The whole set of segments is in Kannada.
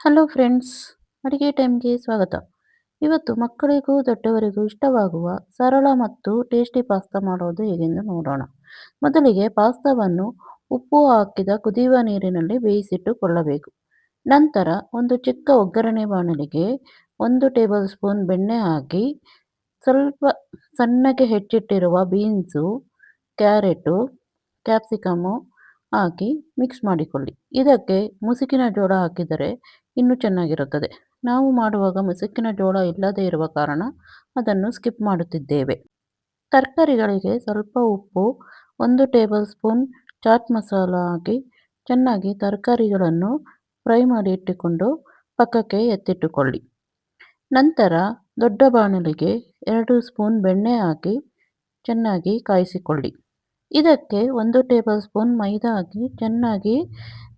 ಹಲೋ ಫ್ರೆಂಡ್ಸ್, ಅಡುಗೆ ಟೈಮ್ಗೆ ಸ್ವಾಗತ. ಇವತ್ತು ಮಕ್ಕಳಿಗೂ ದೊಡ್ಡವರಿಗೂ ಇಷ್ಟವಾಗುವ ಸರಳ ಮತ್ತು ಟೇಸ್ಟಿ ಪಾಸ್ತಾ ಮಾಡೋದು ಹೇಗೆಂದು ನೋಡೋಣ. ಮೊದಲಿಗೆ ಪಾಸ್ತಾವನ್ನು ಉಪ್ಪು ಹಾಕಿದ ಕುದಿಯುವ ನೀರಿನಲ್ಲಿ ಬೇಯಿಸಿಟ್ಟುಕೊಳ್ಳಬೇಕು ನಂತರ ಒಂದು ಚಿಕ್ಕ ಒಗ್ಗರಣೆ ಬಾಣಲಿಗೆ ಒಂದು ಟೇಬಲ್ ಸ್ಪೂನ್ ಬೆಣ್ಣೆ ಹಾಕಿ, ಸ್ವಲ್ಪ ಸಣ್ಣಗೆ ಹೆಚ್ಚಿಟ್ಟಿರುವ ಬೀನ್ಸು, ಕ್ಯಾರೆಟು, ಕ್ಯಾಪ್ಸಿಕಮು ಹಾಕಿ ಮಿಕ್ಸ್ ಮಾಡಿಕೊಳ್ಳಿ. ಇದಕ್ಕೆ ಮುಸುಕಿನ ಜೋಳ ಹಾಕಿದರೆ ಇನ್ನೂ ಚೆನ್ನಾಗಿರುತ್ತದೆ. ನಾವು ಮಾಡುವಾಗ ಮುಸುಕಿನ ಜೋಳ ಇಲ್ಲದೇ ಇರುವ ಕಾರಣ ಅದನ್ನು ಸ್ಕಿಪ್ ಮಾಡುತ್ತಿದ್ದೇವೆ. ತರಕಾರಿಗಳಿಗೆ ಸ್ವಲ್ಪ ಉಪ್ಪು, ಒಂದು ಟೇಬಲ್ ಸ್ಪೂನ್ ಚಾಟ್ ಮಸಾಲ ಹಾಕಿ ಚೆನ್ನಾಗಿ ತರಕಾರಿಗಳನ್ನು ಫ್ರೈ ಮಾಡಿ ಇಟ್ಟುಕೊಂಡು ಪಕ್ಕಕ್ಕೆ ಎತ್ತಿಟ್ಟುಕೊಳ್ಳಿ. ನಂತರ ದೊಡ್ಡ ಬಾಣಲಿಗೆ ಎರಡು ಸ್ಪೂನ್ ಬೆಣ್ಣೆ ಹಾಕಿ ಚೆನ್ನಾಗಿ ಕಾಯಿಸಿಕೊಳ್ಳಿ. ಇದಕ್ಕೆ ಒಂದು ಟೇಬಲ್ ಸ್ಪೂನ್ ಮೈದಾ ಹಾಕಿ ಚೆನ್ನಾಗಿ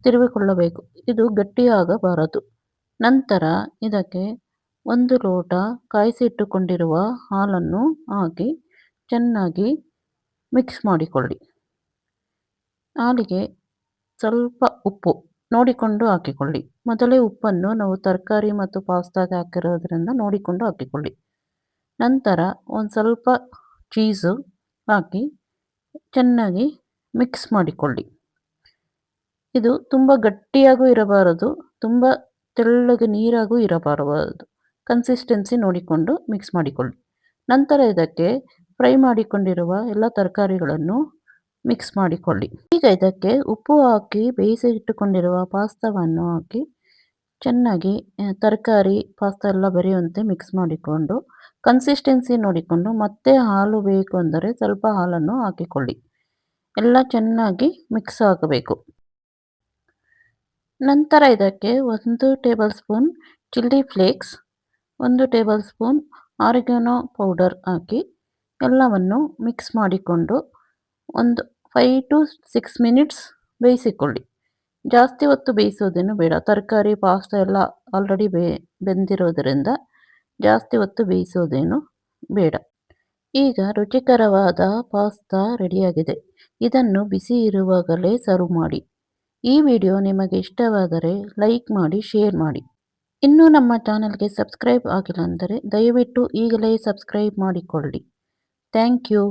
ತಿರುವಿಕೊಳ್ಳಬೇಕು. ಇದು ಗಟ್ಟಿಯಾಗಬಾರದು. ನಂತರ ಇದಕ್ಕೆ ಒಂದು ಲೋಟ ಕಾಯಿಸಿಟ್ಟುಕೊಂಡಿರುವ ಹಾಲನ್ನು ಹಾಕಿ ಚೆನ್ನಾಗಿ ಮಿಕ್ಸ್ ಮಾಡಿಕೊಳ್ಳಿ. ಹಾಲಿಗೆ ಸ್ವಲ್ಪ ಉಪ್ಪು ನೋಡಿಕೊಂಡು ಹಾಕಿಕೊಳ್ಳಿ. ಮೊದಲೇ ಉಪ್ಪನ್ನು ನಾವು ತರಕಾರಿ ಮತ್ತು ಪಾಸ್ತಾಗೆ ಹಾಕಿರೋದ್ರಿಂದ ನೋಡಿಕೊಂಡು ಹಾಕಿಕೊಳ್ಳಿ. ನಂತರ ಒಂದು ಸ್ವಲ್ಪ ಚೀಸು ಹಾಕಿ ಚೆನ್ನಾಗಿ ಮಿಕ್ಸ್ ಮಾಡಿಕೊಳ್ಳಿ. ಇದು ತುಂಬ ಗಟ್ಟಿಯಾಗೂ ಇರಬಾರದು, ತುಂಬ ತೆಳ್ಳಗೆ ನೀರಾಗೂ ಇರಬಾರದು. ಕನ್ಸಿಸ್ಟೆನ್ಸಿ ನೋಡಿಕೊಂಡು ಮಿಕ್ಸ್ ಮಾಡಿಕೊಳ್ಳಿ. ನಂತರ ಇದಕ್ಕೆ ಫ್ರೈ ಮಾಡಿಕೊಂಡಿರುವ ಎಲ್ಲ ತರಕಾರಿಗಳನ್ನು ಮಿಕ್ಸ್ ಮಾಡಿಕೊಳ್ಳಿ. ಈಗ ಇದಕ್ಕೆ ಉಪ್ಪು ಹಾಕಿ ಬೇಯಿಸಿ ಇಟ್ಟುಕೊಂಡಿರುವ ಪಾಸ್ತಾವನ್ನು ಹಾಕಿ ಚೆನ್ನಾಗಿ ತರಕಾರಿ, ಪಾಸ್ತಾ ಎಲ್ಲ ಬರೆಯುವಂತೆ ಮಿಕ್ಸ್ ಮಾಡಿಕೊಂಡು ಕನ್ಸಿಸ್ಟೆನ್ಸಿ ನೋಡಿಕೊಂಡು ಮತ್ತೆ ಹಾಲು ಬೇಕು ಅಂದರೆ ಸ್ವಲ್ಪ ಹಾಲನ್ನು ಹಾಕಿಕೊಳ್ಳಿ. ಎಲ್ಲ ಚೆನ್ನಾಗಿ ಮಿಕ್ಸ್ ಆಗಬೇಕು. ನಂತರ ಇದಕ್ಕೆ ಒಂದು ಟೇಬಲ್ ಸ್ಪೂನ್ ಚಿಲ್ಲಿ ಫ್ಲೇಕ್ಸ್, ಒಂದು ಟೇಬಲ್ ಸ್ಪೂನ್ ಆರಿಗೆನೋ ಪೌಡರ್ ಹಾಕಿ ಎಲ್ಲವನ್ನು ಮಿಕ್ಸ್ ಮಾಡಿಕೊಂಡು ಒಂದು ಫೈವ್ ಟು ಸಿಕ್ಸ್ ಮಿನಿಟ್ಸ್ ಬೇಯಿಸಿಕೊಳ್ಳಿ. ಜಾಸ್ತಿ ಹೊತ್ತು ಬೇಯಿಸೋದೇನು ಬೇಡ. ತರಕಾರಿ ಪಾಸ್ತಾ ಎಲ್ಲ ಆಲ್ರೆಡಿ ಬೇ, ಬೆಂದಿರೋದರಿಂದ ಜಾಸ್ತಿ ಹೊತ್ತು ಬೇಯಿಸೋದೇನು ಬೇಡ. ಈಗ ರುಚಿಕರವಾದ ಪಾಸ್ತಾ ರೆಡಿಯಾಗಿದೆ ಇದನ್ನು ಬಿಸಿ ಇರುವಾಗಲೇ ಸರ್ವ್ ಮಾಡಿ. ಈ ವಿಡಿಯೋ ನಿಮಗೆ ಇಷ್ಟವಾದರೆ ಲೈಕ್ ಮಾಡಿ, ಶೇರ್ ಮಾಡಿ. ಇನ್ನೂ ನಮ್ಮ ಚಾನಲ್ಗೆ ಸಬ್ಸ್ಕ್ರೈಬ್ ಆಗಿಲ್ಲ ಅಂದರೆ ದಯವಿಟ್ಟು ಈಗಲೇ ಸಬ್ಸ್ಕ್ರೈಬ್ ಮಾಡಿಕೊಳ್ಳಿ. Thank you.